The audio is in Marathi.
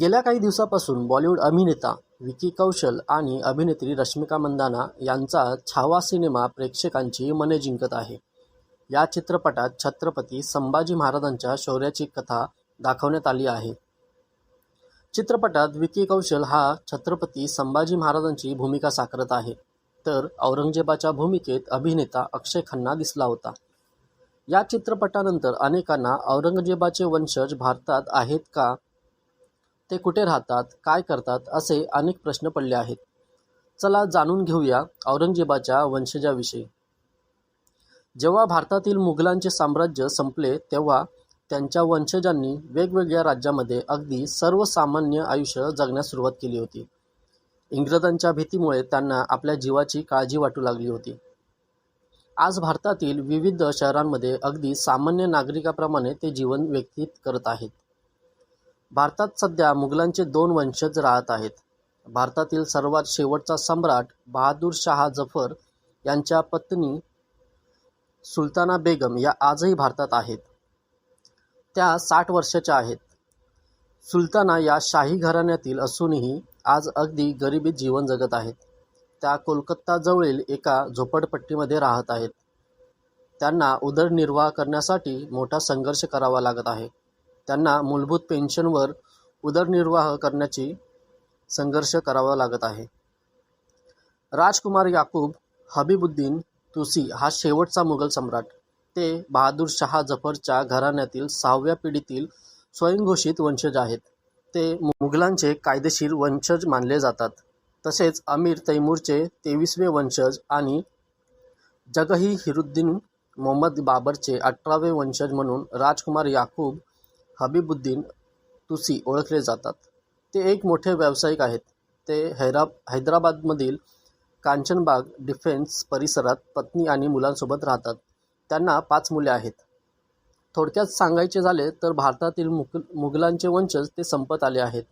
गेल्या काही दिवसापासून बॉलिवूड अभिनेता विकी कौशल आणि अभिनेत्री रश्मिका मंदाना यांचा छावा सिनेमा प्रेक्षकांची मने जिंकत आहे. या चित्रपटात छत्रपती संभाजी महाराजांच्या शौर्याची कथा दाखवण्यात आली आहे. चित्रपटात विकी कौशल हा छत्रपती संभाजी महाराजांची भूमिका साकारत आहे. तर औरंगजेबाच्या भूमिकेत अभिनेता अक्षय खन्ना दिसला होता. या चित्रपटानंतर अनेकांना औरंगजेबाचे वंशज भारतात आहेत का ते कुठे राहतात काय करतात असे अनेक प्रश्न पडले आहेत. चला जाणून घेऊया औरंगजेबाच्या वंशजाविषयी. जेव्हा भारतातील मुघलांचे साम्राज्य संपले तेव्हा त्यांच्या वंशजांनी वेगवेगळ्या राज्यामध्ये अगदी सर्वसामान्य आयुष्य जगण्यास सुरुवात केली होती. इंग्रजांच्या भीतीमुळे त्यांना आपल्या जीवाची काळजी वाटू लागली होती. आज भारतातील विविध शहरांमध्ये अगदी सामान्य नागरिकाप्रमाणे ते जीवन व्यतीत करत आहेत. भारतात सध्या मुघलांचे दोन वंशज राहत आहेत. भारतातील सर्वात शेवटचा सम्राट बहादूर शाह जफर यांच्या पत्नी सुलताना बेगम या आजही भारतात आहेत. त्या साठ वर्षाच्या आहेत. सुलताना या शाही घराण्यातील असूनही आज अगदी गरिबीत जीवन जगत आहेत. त्या कोलकाताजवळील एका झोपडपट्टीमध्ये राहत आहेत. त्यांना उदरनिर्वाह करण्यासाठी मोठा संघर्ष करावा लागत आहे. त्यांना मूलभूत पेन्शनवर उदरनिर्वाह करण्याची संघर्ष करावा लागत आहे. राजकुमार याकूब हबीबुद्दीन तुसी हा शेवटचा मुघल सम्राट. ते बहादूर शहा जफरच्या घराण्यातील सहाव्या पिढीतील स्वयंघोषित वंशज आहेत. ते मुघलांचे कायदेशीर वंशज मानले जातात. तसेच अमीर तैमूरचे तेवीसवे वंशज आणि जगही हिरुद्दीन मोहम्मद बाबरचे अठरावे वंशज म्हणून राजकुमार याकूब हबीबुद्दीन तुसी ओळखले जातात. ते एक मोठे व्यावसायिक आहेत. ते हैरा हैदराबादमधील कांचनबाग डिफेन्स परिसरात पत्नी आणि मुलांसोबत राहतात. त्यांना पाच मुले आहेत. थोडक्यात सांगायचे झाले तर भारतातील मुघ मुघलांचे वंशज ते संपत आले आहेत.